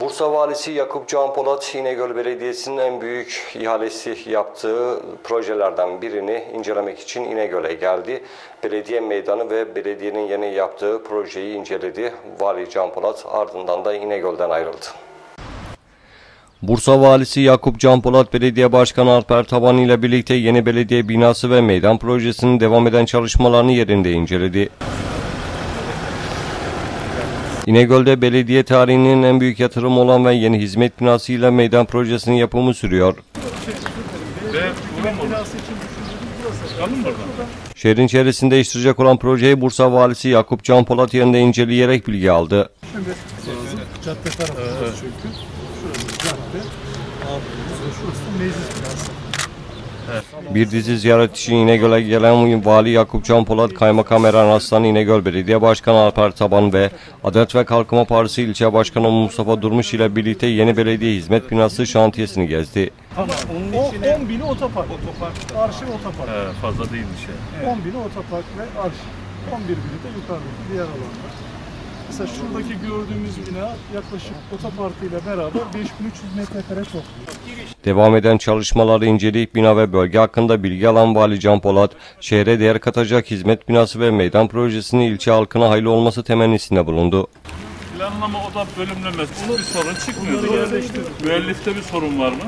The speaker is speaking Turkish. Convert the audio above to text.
Bursa Valisi Yakup Can Polat, İnegöl Belediyesi'nin en büyük ihalesi yaptığı projelerden birini incelemek için İnegöl'e geldi. Belediye meydanı ve belediyenin yeni yaptığı projeyi inceledi. Vali Can Polat ardından da İnegöl'den ayrıldı. Bursa Valisi Yakup Can Polat Belediye Başkanı Alper Taban ile birlikte yeni belediye binası ve meydan projesinin devam eden çalışmalarını yerinde inceledi. İnegöl'de belediye tarihinin en büyük yatırım olan ve yeni hizmet binası ile meydan projesinin yapımı sürüyor. Şehrin çevresini değiştirecek olan projeyi Bursa Valisi Yakup Can Polat yerinde inceleyerek bilgi aldı. Cadde tarafı çünkü. Şurası cadde. Şurası meclis binası. Bir dizi ziyaret için İnegöl'e gelen Vali Yakup Can Polat, Kaymakam Eren Aslan, İnegöl Belediye Başkanı Alper Taban ve Adalet ve Kalkınma Partisi İlçe Başkanı Mustafa Durmuş ile birlikte yeni belediye hizmet binası şantiyesini gezdi. Ama onun o, 10 bini otopark. Otopark. Arşiv otopark. He, fazla değilmiş ya. 10 bini otopark ve arşiv. 11 bini de yukarıdaki diğer alanlar. Mesela şuradaki gördüğümüz bina yaklaşık otoparkıyla beraber 5300 metrekare topluyor. Devam eden çalışmaları inceleyip bina ve bölge hakkında bilgi alan Vali Can Polat, şehre değer katacak hizmet binası ve meydan projesinin ilçe halkına hayırlı olması temennisinde bulundu. Planlama oda bölümlemesi bir sorun çıkmıyor. Müellifte bir sorun var mı?